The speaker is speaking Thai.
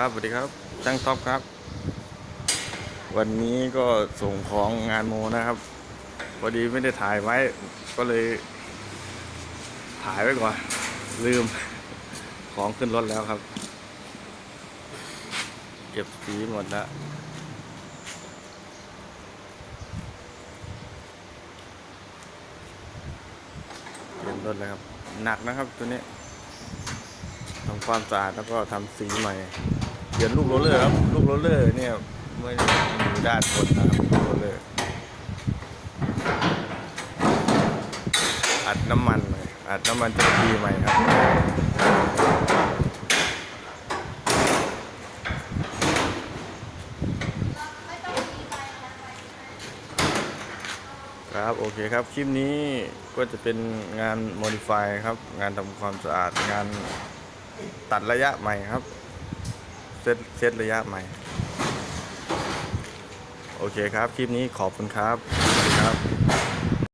ครับสวัสดีครับช่างท็อปครับ วันนี้ก็ส่งของงานโมนะครับพอดีไม่ได้ถ่ายไว้ก็เลย ถ่ายไว้ก่อน ลืมของขึ้นรถแล้วครับ เก็บสีหมดแล้วเตรียมรถแล้วครับ หนักนะครับตัวนี้ ทำความสะอาดแล้วก็ทำสีใหม่เปลี่ยนลูกโรลเลอร์ครับลูกโรลเลอร์เนี่ยไม่ได้อยู่ด้านบนนะครับลูกโรลเลอร์อัดน้ำมันใหม่อัดน้ำมันจะดีใหม่ครับครับโอเคครับคลิปนี้ก็จะเป็นงาน modify ครับ งานทำความสะอาดงาน ตัดระยะใหม่ครับ เซตเซตระยะใหม่ โอเคครับ คลิปนี้ขอบคุณครับ สวัสดีครับ